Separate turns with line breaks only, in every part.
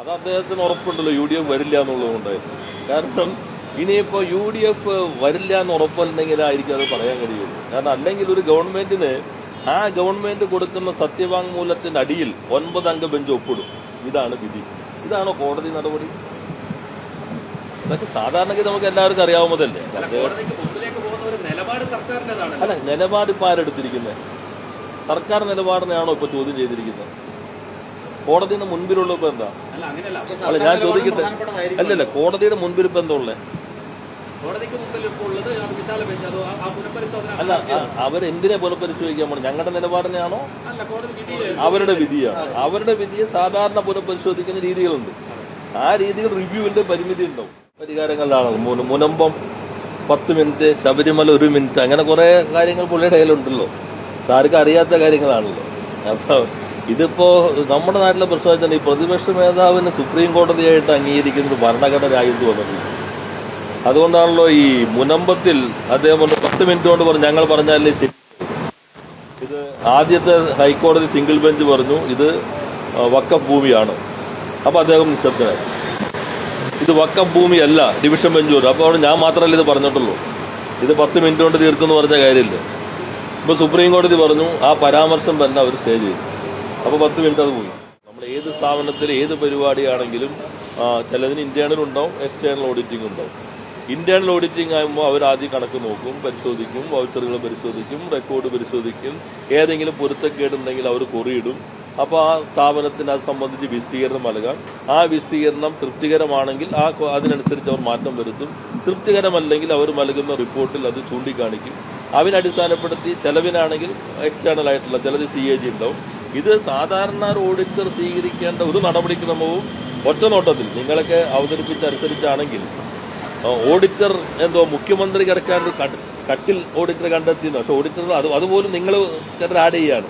അത് അദ്ദേഹത്തിന് ഉറപ്പുണ്ടല്ലോ U D F വരില്ല എന്നുള്ളതുകൊണ്ട് കാരണം ഇനിയിപ്പോൾ യു ഡി എഫ് വരില്ല എന്ന് ഉറപ്പുണ്ടെങ്കിലായിരിക്കും അത് പറയാൻ കഴിയുള്ളൂ. കാരണം അല്ലെങ്കിൽ ഒരു ഗവൺമെന്റിന് ആ ഗവൺമെന്റ് കൊടുക്കുന്ന സത്യവാങ്മൂലത്തിന്റെ അടിയിൽ ഒൻപത് അംഗ ബെഞ്ച് ഒപ്പിടും. ഇതാണ് വിധി. ഇതാണോ കോടതി നടപടി? ഇതൊക്കെ സാധാരണഗതി നമുക്ക് എല്ലാവർക്കും അറിയാവുന്നതല്ലേ.
അല്ല, നിലപാട്
ഇപ്പം ആരെടുത്തിരിക്കുന്നത് സർക്കാർ നിലപാടിനെയാണോ ഇപ്പൊ ചോദ്യം ചെയ്തിരിക്കുന്നത് കോടതിയുടെ മുൻപിലുള്ള ഇപ്പൊ എന്താ?
അല്ല
ഞാൻ ചോദിക്കട്ടെ? അല്ലല്ല കോടതിയുടെ മുൻപിൽ ഇപ്പൊ എന്താ ഉള്ളത് അല്ല അവരെന്തിനെ പുനഃപരിശോധിക്കാൻ പോകണം ഞങ്ങളുടെ നിലപാടിനെയാണോ? അവരുടെ വിധിയാണ്. അവരുടെ വിധിയെ സാധാരണ പുനഃപരിശോധിക്കുന്ന രീതികളുണ്ട്. ആ രീതികൾ റിവ്യൂവിന്റെ പരിമിതി ഉണ്ടാവും. പരിഹാരങ്ങളിലാണ്. മുന- മുനമ്പം പത്ത് മിനിറ്റ് ശബരിമല ഒരു മിനിറ്റ് അങ്ങനെ കുറെ കാര്യങ്ങൾ പുള്ളിയുടെ കയ്യിലുണ്ടല്ലോ. ആർക്കും അറിയാത്ത കാര്യങ്ങളാണല്ലോ. അപ്പൊ ഇതിപ്പോ നമ്മുടെ നാട്ടിലെ പ്രശ്നം ഈ പ്രതിപക്ഷ മേധാവിന് സുപ്രീം കോടതിയായിട്ട് അംഗീകരിക്കുന്ന ഒരു ഭരണഘടന രാജ്യത്ത് വന്നിട്ടുണ്ട്. അതുകൊണ്ടാണല്ലോ ഈ മുനമ്പത്തിൽ അദ്ദേഹം പറഞ്ഞു പത്ത് മിനിറ്റ് കൊണ്ട് പറഞ്ഞു ഞങ്ങൾ പറഞ്ഞാലേ ശരി. ഇത് ആദ്യത്തെ ഹൈക്കോടതി സിംഗിൾ ബെഞ്ച് പറഞ്ഞു ഇത് വക്ക വക്കഫ് ഭൂമിയാണ്. അപ്പൊ അദ്ദേഹം നിശബ്ദനായി. ഇത് വക്കഫ് ഭൂമിയല്ല ഡിവിഷൻ ബെഞ്ച് പറഞ്ഞു. അപ്പോൾ ഞാൻ മാത്രമല്ല ഇത് പറഞ്ഞിട്ടുള്ളൂ. ഇത് പത്ത് മിനിറ്റ് കൊണ്ട് തീർക്കുമെന്ന് പറഞ്ഞ കാര്യമില്ല. ഇപ്പൊ സുപ്രീം കോടതി പറഞ്ഞു ആ പരാമർശം തന്നെ അവർ സ്റ്റേ ചെയ്തു. അപ്പൊ പത്ത് മിനിറ്റ് അത് പോയി. നമ്മൾ ഏത് സ്ഥാപനത്തിൽ ഏത് പരിപാടിയാണെങ്കിലും ചിലതിന് ഇന്റേണൽ ഉണ്ടാവും എക്സ്റ്റേണൽ ഓഡിറ്റിംഗ് ഉണ്ടാവും. ഇന്റേണൽ ഓഡിറ്റിംഗ് ആകുമ്പോൾ അവർ ആദ്യം കണക്ക് നോക്കും പരിശോധിക്കും വൗച്ചറുകൾ പരിശോധിക്കും റെക്കോർഡ് പരിശോധിക്കും ഏതെങ്കിലും പൊരുത്തക്കേടുണ്ടെങ്കിൽ അവർ കുറിയിടും. അപ്പോൾ ആ സ്ഥാപനത്തിന് അത് സംബന്ധിച്ച് വിസ്തീർണം നൽകാം. ആ വിസ്തീർണം തൃപ്തികരമാണെങ്കിൽ ആ അതിനനുസരിച്ച് അവർ മാറ്റം വരുത്തും. തൃപ്തികരമല്ലെങ്കിൽ അവർ നൽകുന്ന റിപ്പോർട്ടിൽ അത് ചൂണ്ടിക്കാണിക്കും. അതിനടിസ്ഥാനപ്പെടുത്തി ചെലവിനാണെങ്കിൽ എക്സ്റ്റേണൽ ആയിട്ടുള്ള ചിലത് സി എ ജി ഉണ്ടാവും. ഇത് സാധാരണ ഓഡിറ്റർ സ്വീകരിക്കേണ്ട ഒരു നടപടിക്രമവും ഒറ്റ നോട്ടത്തിൽ നിങ്ങളൊക്കെ അവതരിപ്പിച്ചനുസരിച്ചാണെങ്കിൽ ഓഡിറ്റർ എന്തോ മുഖ്യമന്ത്രി കിടക്കാൻ കട്ടിൽ ഓഡിറ്റർ കണ്ടെത്തിയെന്ന്. പക്ഷെ ഓഡിറ്റർ അത് അതുപോലും നിങ്ങൾ ചിലർ ആഡ് ചെയ്യാണ്.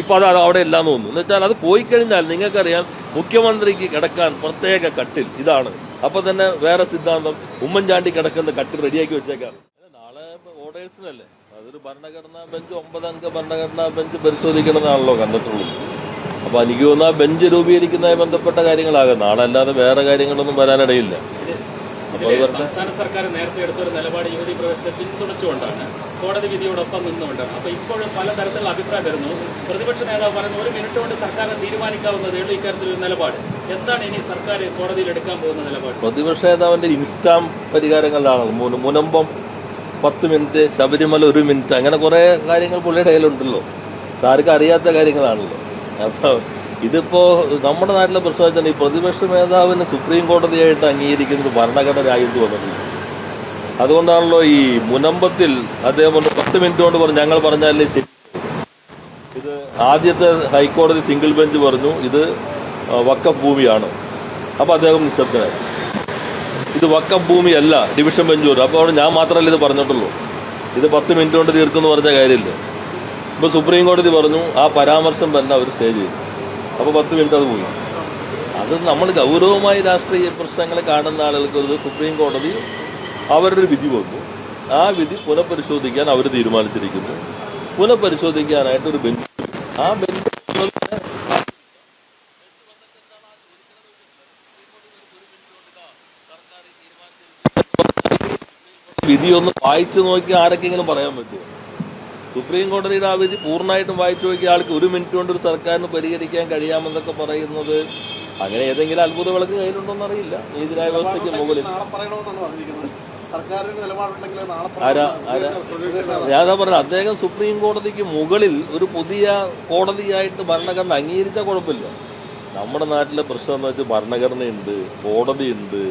ഇപ്പോൾ അത് അവിടെ എല്ലാം തോന്നുന്നു. എന്ന് വെച്ചാൽ അത് പോയി കഴിഞ്ഞാൽ നിങ്ങൾക്കറിയാം മുഖ്യമന്ത്രിക്ക് കിടക്കാൻ പ്രത്യേക കട്ടിൽ ഇതാണ്. അപ്പോൾ തന്നെ വേറെ സിദ്ധാന്തം ഉമ്മൻചാണ്ടി കിടക്കുന്ന കട്ടിൽ റെഡിയാക്കി വെച്ചേക്കാം നാളെ ഓർഡേഴ്സിനല്ലേ? അതൊരു ഭരണഘടനാ ബെഞ്ച് ഒമ്പതംഗ ഭരണഘടനാ ബെഞ്ച് പരിശോധിക്കണമെന്നാണല്ലോ കണ്ടിട്ടുള്ളത്. അപ്പൊ എനിക്ക് തോന്നുന്നു ആ ബെഞ്ച് രൂപീകരിക്കുന്നതുമായി ബന്ധപ്പെട്ട കാര്യങ്ങളാകാം. നാളെ അല്ലാതെ വേറെ കാര്യങ്ങളൊന്നും വരാനിടയില്ല.
സംസ്ഥാന സർക്കാർ നേരത്തെ എടുത്തൊരു നിലപാട് യുവതി പ്രവേശത്തെ പിന്തുണച്ചുകൊണ്ടാണ്. കോടതി വിധിയോടൊപ്പം നിന്നുകൊണ്ടാണ്. അപ്പൊ ഇപ്പോഴും പലതരത്തിലുള്ള അഭിപ്രായം വരുന്നു. പ്രതിപക്ഷ നേതാവ് പറഞ്ഞു ഒരു മിനിറ്റ് കൊണ്ട് സർക്കാരിന് തീരുമാനിക്കാവുന്നതേ ഉള്ളൂ ഇക്കാര്യത്തിലൊരു നിലപാട്. എന്താണ് ഇനി സർക്കാർ കോടതിയിൽ എടുക്കാൻ പോകുന്ന നിലപാട്?
പ്രതിപക്ഷ നേതാവിന്റെ ഇൻസ്റ്റാം പരിഹാരങ്ങളിലാണ്. മുന- മുനമ്പം പത്ത് മിനിറ്റ് ശബരിമല ഒരു മിനിറ്റ് അങ്ങനെ കുറെ കാര്യങ്ങൾ പുള്ളിയുടെ കയ്യിലുണ്ടല്ലോ. ആർക്കും അറിയാത്ത കാര്യങ്ങളാണല്ലോ. അപ്പൊ ഇതിപ്പോ നമ്മുടെ നാട്ടിലെ പ്രശ്നം വെച്ചാൽ ഈ പ്രതിപക്ഷ മേധാവിന് സുപ്രീം കോടതിയായിട്ട് അംഗീകരിക്കുന്ന ഒരു ഭരണഘടന രാജ്യത്ത് വന്നിട്ടുണ്ട് അതുകൊണ്ടാണല്ലോ ഈ മുനമ്പത്തിൽ അദ്ദേഹം പറഞ്ഞു പത്ത് മിനിറ്റ് കൊണ്ട് പറഞ്ഞു ഞങ്ങൾ പറഞ്ഞാലേ ശരി. ഇത് ആദ്യത്തെ ഹൈക്കോടതി സിംഗിൾ ബെഞ്ച് പറഞ്ഞു ഇത് വക്കഫ് ഭൂമിയാണ്. അപ്പൊ അദ്ദേഹം നിശബ്ദനായി. ഇത് വക്കഫ് ഭൂമിയല്ല ഡിവിഷൻ ബെഞ്ച് പറഞ്ഞു അപ്പോൾ ഞാൻ മാത്രമല്ല ഇത് പറഞ്ഞിട്ടുള്ളൂ. ഇത് പത്ത് മിനിറ്റ് കൊണ്ട് തീർക്കുമെന്ന് പറഞ്ഞ കാര്യമില്ല. ഇപ്പോൾ സുപ്രീം കോടതി പറഞ്ഞു ആ പരാമർശം തന്നെ അവർ സ്റ്റേ ചെയ്തു. അപ്പോൾ പത്ത് മിനിറ്റ് അത് പോയി. അത് നമ്മൾ ഗൗരവമായി രാഷ്ട്രീയ പ്രശ്നങ്ങൾ കാണുന്ന ആളുകൾക്ക് സുപ്രീം കോടതി അവരുടെ വിധി വന്നു. ആ വിധി പുനഃപരിശോധിക്കാൻ അവർ തീരുമാനിച്ചിരിക്കുന്നു. പുനഃപരിശോധിക്കാനായിട്ട് ഒരു ബെഞ്ച് ആ ബെഞ്ച് വിധി ഒന്ന് വായിച്ചു നോക്കി ആരൊക്കെങ്കിലും പറയാൻ പറ്റുമോ? സുപ്രീം കോടതിയുടെ ആ വിധി പൂർണമായിട്ടും വായിച്ചു നോക്കിയ ആൾക്ക് ഒരു മിനിറ്റ് കൊണ്ട് ഒരു സർക്കാരിന് പരിഹരിക്കാൻ കഴിയാമെന്നൊക്കെ പറയുന്നത് അങ്ങനെ ഏതെങ്കിലും അത്ഭുത വിളക്ക് കയ്യിലുണ്ടോന്ന് അറിയില്ല. നീതിന്യായ വ്യവസ്ഥയ്ക്ക് മുകളിൽ. ഞാനതാ പറഞ്ഞ അദ്ദേഹം സുപ്രീം കോടതിക്ക് മുകളിൽ ഒരു പുതിയ കോടതിയായിട്ട് ഭരണഘടന അംഗീകരിച്ചാൽ കുഴപ്പമില്ല. നമ്മുടെ നാട്ടിലെ പ്രശ്നം എന്ന് വെച്ചാൽ ഭരണഘടനയുണ്ട് കോടതിയുണ്ട്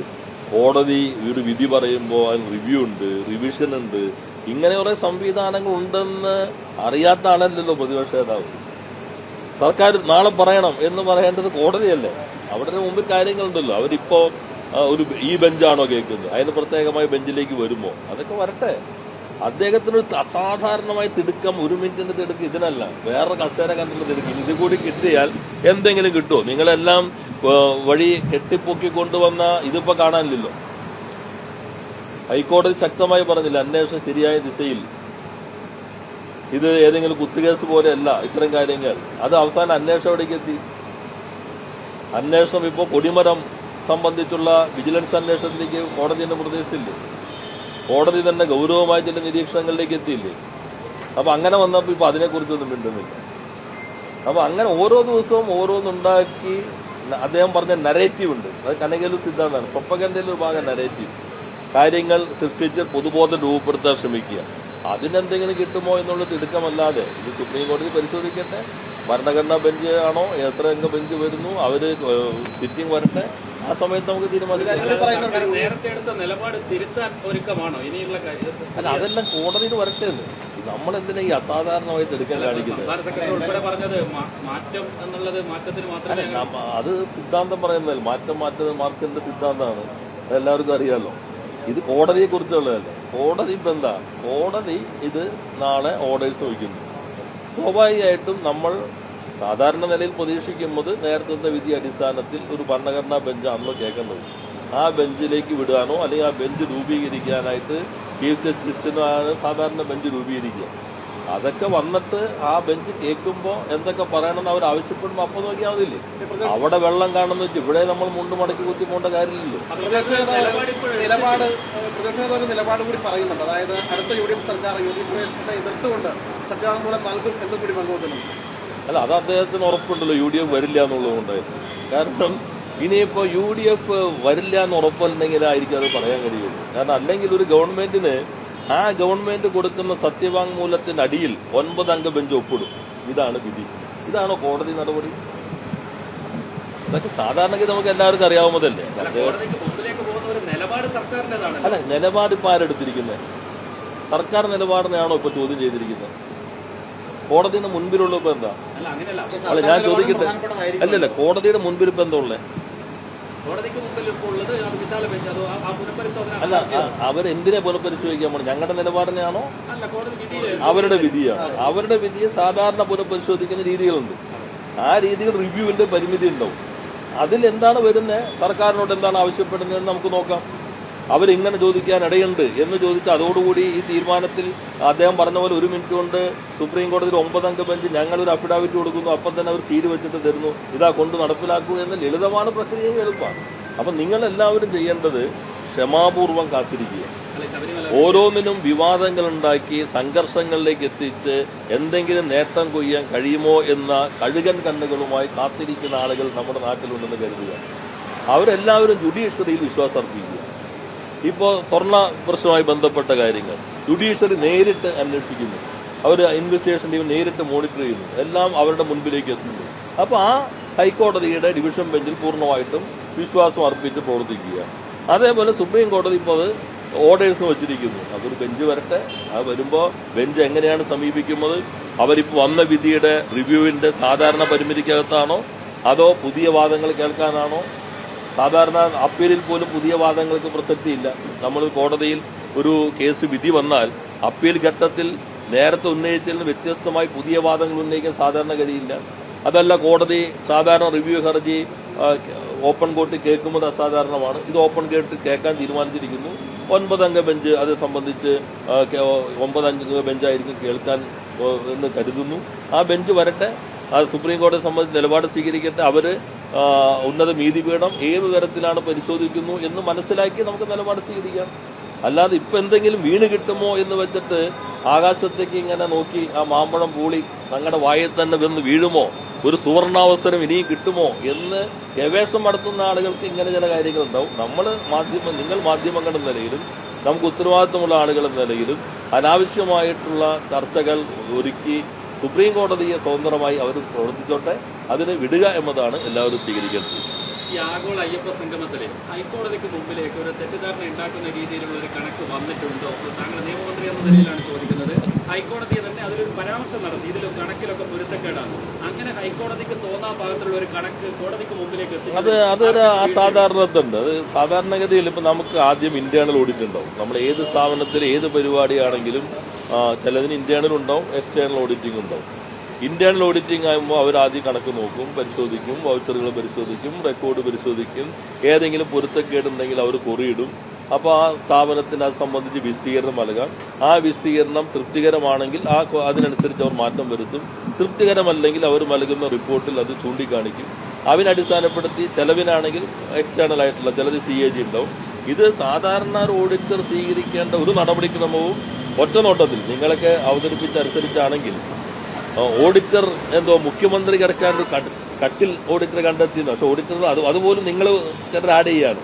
കോടതി ഒരു വിധി പറയുമ്പോൾ അതിന് റിവ്യൂ ഉണ്ട് റിവിഷൻ ഉണ്ട്. ഇങ്ങനെ കുറെ സംവിധാനങ്ങൾ ഉണ്ടെന്ന് അറിയാത്ത ആളല്ലല്ലോ പ്രതിപക്ഷ നേതാവ്. സർക്കാർ നാളെ പറയണം എന്ന് പറയേണ്ടത് കോടതിയല്ലേ? അവിടെ മുമ്പിൽ കാര്യങ്ങളുണ്ടല്ലോ. അവരിപ്പോ ഒരു ഈ ബെഞ്ചാണോ കേൾക്കുന്നത്? അതിന് പ്രത്യേകമായി ബെഞ്ചിലേക്ക് വരുമോ? അതൊക്കെ വരട്ടെ. അദ്ദേഹത്തിന് ഒരു അസാധാരണമായ തിടുക്കം ഒരു മിനിറ്റിന്റെ തിടുക്കം ഇതിനല്ല. വേറെ കസേര കണ്ടുള്ള തിടുക്കം. ഇത് കൂടി കിട്ടിയാൽ എന്തെങ്കിലും കിട്ടുമോ? നിങ്ങളെല്ലാം വഴി കെട്ടിപ്പൊക്കി കൊണ്ടുവന്ന ഇതിപ്പോൾ കാണാനില്ലല്ലോ. ഹൈക്കോടതി ശക്തമായി പറഞ്ഞില്ല അന്വേഷണം ശരിയായ ദിശയിൽ. ഇത് ഏതെങ്കിലും കുത്തുകേസ് പോലെയല്ല ഇത്തരം കാര്യങ്ങൾ. അത് അവസാനം അന്വേഷണം എവിടേക്ക് എത്തി? അന്വേഷണം ഇപ്പോൾ കൊടിമരം സംബന്ധിച്ചുള്ള വിജിലൻസ് അന്വേഷണത്തിലേക്ക് കോടതി തന്നെ നിർദ്ദേശിച്ചില്ലേ? കോടതി തന്നെ ഗൗരവമായ ചില നിരീക്ഷണങ്ങളിലേക്ക് എത്തിയില്ലേ? അപ്പോൾ അങ്ങനെ വന്നപ്പോൾ ഇപ്പോൾ അതിനെക്കുറിച്ചൊന്നും മിണ്ടുന്നില്ല. അപ്പോൾ അങ്ങനെ ഓരോ ദിവസവും ഓരോന്നുണ്ടാക്കി അദ്ദേഹം പറഞ്ഞ നരേറ്റീവ് ഉണ്ട്. അത് കനകലു സിദ്ധാന്തമാണ് പ്രൊപ്പഗൻഡയിൽ ഒരു ഭാഗം നരേറ്റീവ് കാര്യങ്ങൾ സൃഷ്ടിച്ച് പൊതുബോധം രൂപപ്പെടുത്താൻ ശ്രമിക്കുക. അതിനെന്തെങ്കിലും കിട്ടുമോ എന്നുള്ള തിടുക്കമല്ലാതെ ഇത് സുപ്രീം കോടതി പരിശോധിക്കട്ടെ. ഭരണഘടനാ ബെഞ്ച് ആണോ? എത്ര അംഗ ബെഞ്ച് വരുന്നു? അവർ സിറ്റിംഗ് വരട്ടെ. ആ സമയത്ത് നമുക്ക് തീരുമാനിക്കാം.
സർക്കാർ നേരത്തെ എടുത്ത നിലപാട് തിരുത്താൻ ഒരുക്കമാണോ ഇനിയുള്ള കാര്യം
അല്ല അതെല്ലാം കോടതിയിൽ വരട്ടെ നമ്മൾ എന്തിനാ ഈ അസാധാരണമായി എടുക്കാൻ കാണിക്കുന്നത്?
പറഞ്ഞത് മാറ്റം എന്നുള്ളത് മാറ്റത്തിന് മാത്രമേ
അത് സിദ്ധാന്തം പറയുന്നതല്ല. മാറ്റം മാറ്റുന്നത് മാർക്സിന്റെ സിദ്ധാന്തമാണ്? അതെല്ലാവർക്കും അറിയാമല്ലോ ഇത് കോടതിയെ കുറിച്ചുള്ളതല്ല. കോടതി ഇപ്പം എന്താ? കോടതി ഇത് നാളെ ഓർഡേഴ്സ് വയ്ക്കുന്നു സ്വാഭാവികമായിട്ടും നമ്മൾ സാധാരണ നിലയിൽ പ്രതീക്ഷിക്കുന്നത് നേരത്തെ വിധി അടിസ്ഥാനത്തിൽ ഒരു ഭരണഘടനാ ബെഞ്ചാണല്ലോ കേൾക്കുന്നത്. ആ ബെഞ്ചിലേക്ക് വിടാനോ അല്ലെങ്കിൽ ആ ബെഞ്ച് രൂപീകരിക്കാനായിട്ട് ചീഫ് ജസ്റ്റിസിനാണ് സാധാരണ ബെഞ്ച് രൂപീകരിക്കുക. അതൊക്കെ വന്നിട്ട് ആ ബെഞ്ച് കേൾക്കുമ്പോൾ എന്തൊക്കെ പറയണമെന്ന് അവർ ആവശ്യപ്പെടുമ്പോൾ അപ്പം നോക്കിയാൽ മതില്ലേ അവിടെ വെള്ളം കാണുന്ന വെച്ച് ഇവിടെ നമ്മൾ മുണ്ട് മടക്കി കുത്തി പോകേണ്ട കാര്യമില്ലല്ലോ.
കൂടി പറയുന്നുണ്ട്. അതായത് സർക്കാർ യു എന്ന് കൂടി പങ്കുവെക്കുന്നുണ്ട്.
അല്ല അത് അദ്ദേഹത്തിന് ഉറപ്പുണ്ടല്ലോ യു ഡി എഫ് വരില്ല എന്നുള്ളത് കാരണം ഇനിയിപ്പോൾ യു ഡി എഫ് വരില്ല എന്ന് ഉറപ്പുണ്ടെങ്കിലായിരിക്കും അത് പറയാൻ കഴിയുള്ളൂ. കാരണം അല്ലെങ്കിൽ ഒരു ഗവൺമെന്റിന് ആ ഗവൺമെന്റ് കൊടുക്കുന്ന സത്യവാങ്മൂലത്തിന്റെ അടിയിൽ ഒൻപത് അംഗ ബെഞ്ച് ഒപ്പിടും. ഇതാണ് വിധി. ഇതാണോ കോടതി നടപടി? അതൊക്കെ സാധാരണഗതി നമുക്ക് എല്ലാവർക്കും അറിയാവുന്നതല്ലേ. അല്ല നിലപാട് ഇപ്പം ആരെടുത്തിരിക്കുന്നത് സർക്കാർ നിലപാടിനെയാണോ ഇപ്പോൾ ചോദ്യം ചെയ്തിരിക്കുന്നത് കോടതിയുടെ മുൻപിലുള്ള ഇപ്പൊ എന്താ?
അല്ല
ഞാൻ ചോദിക്കട്ടെ? അല്ലല്ല കോടതിയുടെ മുൻപിൽ ഇപ്പൊ എന്താ ഉള്ളത് അല്ല അവരെന്തിനെ പുനഃപരിശോധിക്കാൻ പോകണം ഞങ്ങളുടെ നിലപാടിനെയാണോ? അവരുടെ വിധിയാണ് അവരുടെ വിധിയെ സാധാരണ പുനഃപരിശോധിക്കുന്ന രീതികളുണ്ട്. ആ രീതികൾ റിവ്യൂവിന്റെ പരിമിതി ഉണ്ടാവും. അതിൽ എന്താണ് വരുന്നത് സർക്കാരിനോട് എന്താണ് ആവശ്യപ്പെടുന്നതെന്ന് നമുക്ക് നോക്കാം. അവരിങ്ങനെ ചോദിക്കാൻ ഇടയുണ്ട് എന്ന് ചോദിച്ച് അതോടുകൂടി ഈ തീരുമാനത്തിൽ അദ്ദേഹം പറഞ്ഞ പോലെ ഒരു മിനിറ്റ് കൊണ്ട് സുപ്രീം കോടതിയിൽ ഒമ്പതംഗ ബെഞ്ച് ഞങ്ങളൊരു അഫിഡാവിറ്റ് കൊടുക്കുന്നു. അപ്പം തന്നെ അവർ സീൽ വെച്ചിട്ട് തരുന്നു. ഇതാ കൊണ്ട് നടപ്പിലാക്കൂ എന്ന ലളിതമാണ് പ്രക്രിയയും എളുപ്പമാണ്. അപ്പം നിങ്ങളെല്ലാവരും ചെയ്യേണ്ടത് ക്ഷമാപൂർവം കാത്തിരിക്കുക. ഓരോന്നിനും വിവാദങ്ങൾ ഉണ്ടാക്കി സംഘർഷങ്ങളിലേക്ക് എത്തിച്ച് എന്തെങ്കിലും നേട്ടം കൊയ്യാൻ കഴിയുമോ എന്ന കഴുകൻ കണ്ണുകളുമായി കാത്തിരിക്കുന്ന ആളുകൾ നമ്മുടെ നാട്ടിലുണ്ടെന്ന് കരുതുക. അവരെല്ലാവരും ജുഡീഷ്യറിയിൽ വിശ്വാസം അർപ്പിക്കുക. ഇപ്പോൾ സ്വർണ പ്രശ്നവുമായി ബന്ധപ്പെട്ട കാര്യങ്ങൾ. ജുഡീഷ്യറി നേരിട്ട് അന്വേഷിക്കുന്നു. അവർ ഇൻവെസ്റ്റിഗേഷൻ ടീം നേരിട്ട് മോണിറ്റർ ചെയ്യുന്നു. എല്ലാം അവരുടെ മുൻപിലേക്ക് എത്തുന്നു. അപ്പോൾ ആ ഹൈക്കോടതിയുടെ ഡിവിഷൻ ബെഞ്ചിൽ പൂർണമായിട്ടും വിശ്വാസം അർപ്പിച്ച് പ്രവർത്തിക്കുക. അതേപോലെ സുപ്രീം കോടതി ഇപ്പോൾ അത് ഓർഡേഴ്സ് വച്ചിരിക്കുന്നു. അതൊരു ബെഞ്ച് വരട്ടെ. അത് വരുമ്പോൾ ബെഞ്ച് എങ്ങനെയാണ് സമീപിക്കുന്നത്? അവരിപ്പോൾ വന്ന വിധിയുടെ റിവ്യൂവിന്റെ സാധാരണ പരിമിതിക്കകത്താണോ? അതോ പുതിയ വാദങ്ങൾ കേൾക്കാനാണോ? സാധാരണ അപ്പീലിൽ പോലും പുതിയ വാദങ്ങൾക്ക് പ്രസക്തിയില്ല. നമ്മൾ കോടതിയിൽ ഒരു കേസ് വിധി വന്നാൽ അപ്പീൽ ഘട്ടത്തിൽ നേരത്തെ ഉന്നയിച്ചതിൽ നിന്ന് വ്യത്യസ്തമായി പുതിയ വാദങ്ങൾ ഉന്നയിക്കാൻ സാധാരണ കഴിയില്ല. അതല്ല കോടതി സാധാരണ റിവ്യൂ ഹർജി ഓപ്പൺ കോർട്ടിൽ കേൾക്കുന്നത് അസാധാരണമാണ്. ഇത് ഓപ്പൺ കേട്ട് കേൾക്കാൻ തീരുമാനിച്ചിരിക്കുന്നു. ഒൻപതംഗ ബെഞ്ച് അത് സംബന്ധിച്ച് ഒമ്പതംഗ ബെഞ്ചായിരിക്കും കേൾക്കാൻ എന്ന് കരുതുന്നു. ആ ബെഞ്ച് വരട്ടെ. ആ സുപ്രീം കോടതി സംബന്ധിച്ച് നിലപാട് സ്വീകരിക്കട്ടെ. അവർ ആ, ഉന്നത നീതിപീഠം ഏത് തരത്തിലാണ് പരിശോധിക്കുന്നു എന്ന് മനസ്സിലാക്കി നമുക്ക് നിലപാട് സ്വീകരിക്കാം. അല്ലാതെ ഇപ്പം എന്തെങ്കിലും വീണ് കിട്ടുമോ എന്ന് വെച്ചിട്ട് ആകാശത്തേക്ക് ഇങ്ങനെ നോക്കി ആ മാമ്പഴം പൂളി തങ്ങളുടെ വായിൽ തന്നെ വന്ന് വീഴുമോ? ഒരു സുവർണാവസരം ഇനിയും കിട്ടുമോ എന്ന് ഗവേഷണം നടത്തുന്ന ആളുകൾക്ക് ഇങ്ങനെ ചില കാര്യങ്ങളുണ്ടാവും. നമ്മൾ മാധ്യമം നിങ്ങൾ മാധ്യമങ്ങളുടെ നിലയിലും നമുക്ക് ഉത്തരവാദിത്തമുള്ള ആളുകളുടെ നിലയിലും അനാവശ്യമായിട്ടുള്ള ചർച്ചകൾ ഒരുക്കി സുപ്രീം കോടതിയെ സ്വതന്ത്രമായി അവർ പ്രവർത്തിച്ചോട്ടെ. അതിന് വിടുക എന്നതാണ് എല്ലാവരും സ്വീകരിക്കേണ്ടത്.
ഈ ആഗോള അയ്യപ്പ സംഗമത്തിൽ ഹൈക്കോടതിക്ക് മുമ്പിലേക്ക് ഒരു തെറ്റിദ്ധാരണ ഉണ്ടാക്കുന്ന രീതിയിലുള്ള ഒരു കണക്ക് വന്നിട്ടുണ്ടോ? താങ്കൾ നിയമമന്ത്രി എന്ന നിലയിലാണ് ചോദിക്കുന്നത്. ഹൈക്കോടതി തന്നെ അതിലൊരു പരാമർശം നടത്തി. ഇതിൽ കണക്കിലൊക്കെ പൊരുത്തക്കേടാണ്. അങ്ങനെ ഹൈക്കോടതിക്ക് തോന്നാൻ പാകത്തിലുള്ള ഒരു കണക്ക് കോടതിക്ക് മുമ്പിലേക്ക് എത്തി
അത് അതൊരു അസാധാരണത്തുണ്ട് അത് സാധാരണഗതിയിൽ ഇപ്പം നമുക്ക് ആദ്യം ഇന്റേണൽ ഓഡിറ്റ് ഉണ്ടാവും. നമ്മൾ ഏത് സ്ഥാപനത്തിൽ ഏത് പരിപാടിയാണെങ്കിലും ചിലതിന് ഇന്റേണൽ ഉണ്ടാവും എക്സ്റ്റേണൽ ഓഡിറ്റിംഗ് ഉണ്ടാവും. ഇന്റേണൽ ഓഡിറ്റിംഗ് ആകുമ്പോൾ അവർ ആദ്യം കണക്ക് നോക്കും പരിശോധിക്കും വൗച്ചറുകൾ പരിശോധിക്കും റെക്കോർഡ് പരിശോധിക്കും ഏതെങ്കിലും പൊരുത്തക്കേടുണ്ടെങ്കിൽ അവർ കുറിയിടും. അപ്പോൾ ആ സ്ഥാപനത്തിന് അത് സംബന്ധിച്ച് വിസ്തീർണം നൽകാം. ആ വിസ്തീർണം തൃപ്തികരമാണെങ്കിൽ ആ അതിനനുസരിച്ച് അവർ മാറ്റം വരുത്തും. തൃപ്തികരമല്ലെങ്കിൽ അവർ നൽകുന്ന റിപ്പോർട്ടിൽ അത് ചൂണ്ടിക്കാണിക്കും. അതിനടിസ്ഥാനപ്പെടുത്തി ചെലവിനാണെങ്കിൽ എക്സ്റ്റേണൽ ആയിട്ടുള്ള ചിലത് സി എ ജി ഉണ്ടാവും. ഇത് സാധാരണ ഒരു ഓഡിറ്റർ സ്വീകരിക്കേണ്ട ഒരു നടപടിക്രമവും ഒറ്റ നോട്ടത്തിൽ നിങ്ങളൊക്കെ അവതരിപ്പിച്ച അനുസരിച്ചാണെങ്കിൽ ആ, ഓഡിറ്റർ എന്തോ മുഖ്യമന്ത്രി കിടക്കാൻ ഒരു കട്ടിൽ ഓഡിറ്റർ കണ്ടെത്തിയെന്ന്. പക്ഷെ ഓഡിറ്റർ അത് അതുപോലും നിങ്ങൾ ചിലർ ആഡ് ചെയ്യാണ്.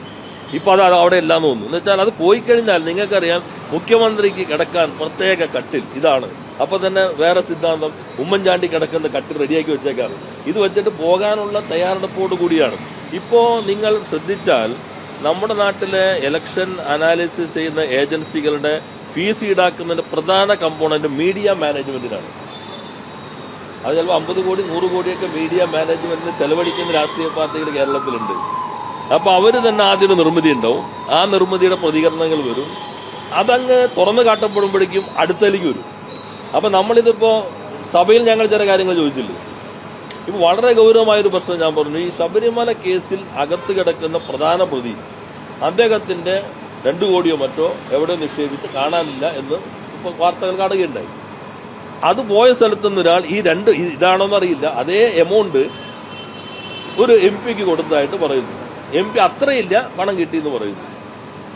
ഇപ്പൊ അത് അവിടെ എല്ലാം തോന്നുന്നു. എന്ന് വെച്ചാൽ അത് പോയി കഴിഞ്ഞാൽ നിങ്ങൾക്കറിയാം മുഖ്യമന്ത്രിക്ക് കിടക്കാൻ പ്രത്യേക കട്ടിൽ ഇതാണ്. അപ്പൊ തന്നെ വേറെ സിദ്ധാന്തം ഉമ്മൻചാണ്ടി കിടക്കുന്ന കട്ടിൽ റെഡിയാക്കി വെച്ചേക്കാണ്. ഇത് വെച്ചിട്ട് പോകാനുള്ള തയ്യാറെടുപ്പോട് കൂടിയാണ്. ഇപ്പോ നിങ്ങൾ ശ്രദ്ധിച്ചാൽ നമ്മുടെ നാട്ടിലെ ഇലക്ഷൻ അനാലിസിസ് ചെയ്യുന്ന ഏജൻസികളുടെ ഫീസ് ഈടാക്കുന്നതിന്റെ പ്രധാന കമ്പോണന്റ് മീഡിയ മാനേജ്മെന്റിനാണ് അത് ചിലപ്പോൾ അമ്പത് കോടി നൂറ് കോടിയൊക്കെ മീഡിയ മാനേജ്മെന്റിന് ചെലവഴിക്കുന്ന രാഷ്ട്രീയ പാർട്ടികൾ കേരളത്തിലുണ്ട്. അപ്പോൾ അവർ തന്നെ ആദ്യം നിർമ്മിതി ഉണ്ടാവും. ആ നിർമ്മിതിയുടെ പ്രതികരണങ്ങൾ വരും. അതങ്ങ് തുറന്നു കാട്ടപ്പെടുമ്പോഴേക്കും അടുത്തലേക്ക് വരും. അപ്പൊ നമ്മളിതിപ്പോ സഭയിൽ ഞങ്ങൾ ചില കാര്യങ്ങൾ ചോദിച്ചില്ലേ? ഇപ്പൊ വളരെ ഗൗരവമായൊരു പ്രശ്നം ഞാൻ പറഞ്ഞു. ഈ ശബരിമല കേസിൽ അകത്ത് കിടക്കുന്ന പ്രധാന പ്രതി അദ്ദേഹത്തിന്റെ രണ്ടു കോടിയോ മറ്റോ എവിടെ നിക്ഷേപിച്ച് കാണാനില്ല എന്ന് ഇപ്പൊ വാർത്തകൾ കാണുകയുണ്ടായി. അത് പോയ സ്ഥലത്ത് നിന്ന് ഒരാൾ ഈ രണ്ട് ഇതാണോന്ന് അറിയില്ല. അതേ എമൗണ്ട് ഒരു എം പിക്ക് കൊടുത്തതായിട്ട് പറയുന്നു. എം പി അത്രയില്ല പണം കിട്ടിയെന്ന് പറയുന്നു.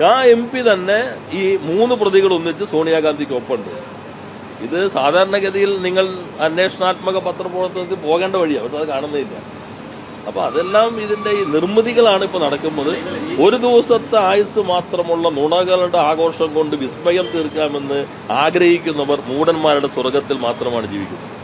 ആ എം പി തന്നെ ഈ മൂന്ന് പ്രതികൾ ഒന്നിച്ച് സോണിയാഗാന്ധിക്ക് ഒപ്പമുണ്ട് ഇത് സാധാരണഗതിയിൽ നിങ്ങൾ അന്വേഷണാത്മക പത്രപ്രവർത്തനത്തിൽ പോകേണ്ട വഴിയാണ് പക്ഷെ അത് കാണുന്നില്ല അപ്പൊ അതെല്ലാം ഇതിന്റെ ഈ നിർമ്മിതികളാണ് ഇപ്പോൾ നടക്കുന്നത്. ഒരു ദിവസത്തെ ആയുസ് മാത്രമുള്ള നുണകളുടെ ആഘോഷം കൊണ്ട് വിസ്മയം തീർക്കാമെന്ന് ആഗ്രഹിക്കുന്നവർ മൂടന്മാരുടെ സ്വർഗത്തിൽ മാത്രമാണ് ജീവിക്കുന്നത്.